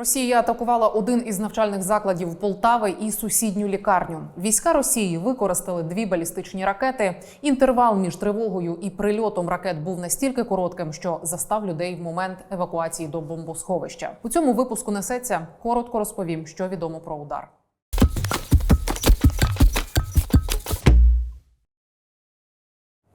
Росія атакувала один із навчальних закладів Полтави і сусідню лікарню. Війська Росії використали дві балістичні ракети. Інтервал між тривогою і прильотом ракет був настільки коротким, що застав людей в момент евакуації до бомбосховища. У цьому випуску несеться коротко розповім, що відомо про удар.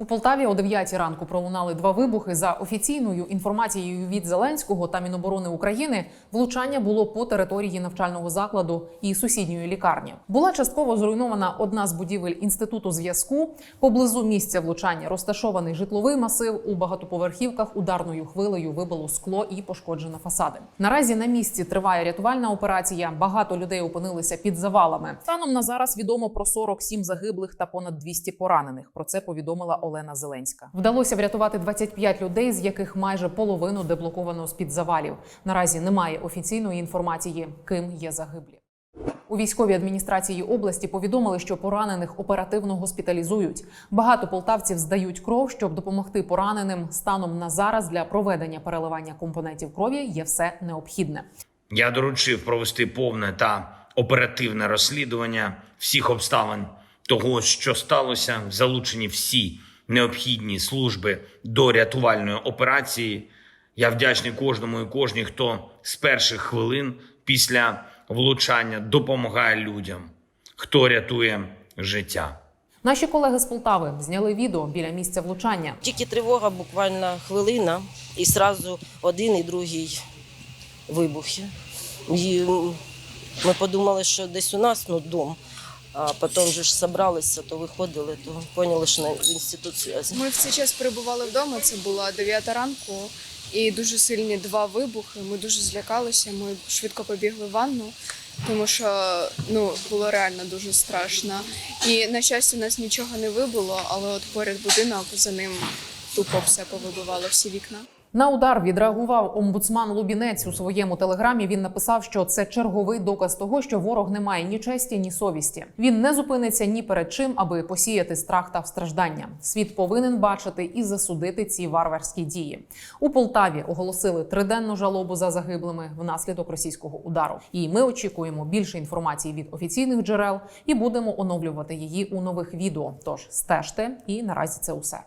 У Полтаві о 9 ранку пролунали два вибухи. За офіційною інформацією від Зеленського та Міноборони України, влучання було по території навчального закладу і сусідньої лікарні. Була частково зруйнована одна з будівель інституту зв'язку. Поблизу місця влучання розташований житловий масив. У багатоповерхівках ударною хвилею вибило скло і пошкоджено фасади. Наразі на місці триває рятувальна операція. Багато людей опинилися під завалами. Станом на зараз відомо про 47 загиблих та понад 200 поранених. Про це повідомила Олена Зеленська. Вдалося врятувати 25 людей, з яких майже половину деблоковано з під завалів. Наразі немає офіційної інформації, ким є загиблі. У військовій адміністрації області повідомили, що поранених оперативно госпіталізують. Багато полтавців здають кров, щоб допомогти пораненим. Станом на зараз для проведення переливання компонентів крові є все необхідне. Я доручив провести повне та оперативне розслідування всіх обставин того, що сталося, залучені всі необхідні служби до рятувальної операції. Я вдячний кожному і кожній, хто з перших хвилин після влучання допомагає людям, хто рятує життя. Наші колеги з Полтави зняли відео біля місця влучання. Тільки тривога, буквально хвилина, і одразу один і другий вибухи. І ми подумали, що десь у нас ну, дом, а потім вже ж зібралися, то виходили, то поняли, що в інститут зв'язку. Ми в цей час перебували вдома. Це була 9 ранку, і дуже сильні два вибухи. Ми дуже злякалися. Ми швидко побігли в ванну, тому що ну було реально дуже страшно. І на щастя, нас нічого не вибуло, але от поряд будинок за ним тупо все повибивало всі вікна. На удар відреагував омбудсман Лубінець у своєму телеграмі. Він написав, що це черговий доказ того, що ворог не має ні честі, ні совісті. Він не зупиниться ні перед чим, аби посіяти страх та страждання. Світ повинен бачити і засудити ці варварські дії. У Полтаві оголосили триденну жалобу за загиблими внаслідок російського удару. І ми очікуємо більше інформації від офіційних джерел і будемо оновлювати її у нових відео. Тож стежте, і наразі це усе.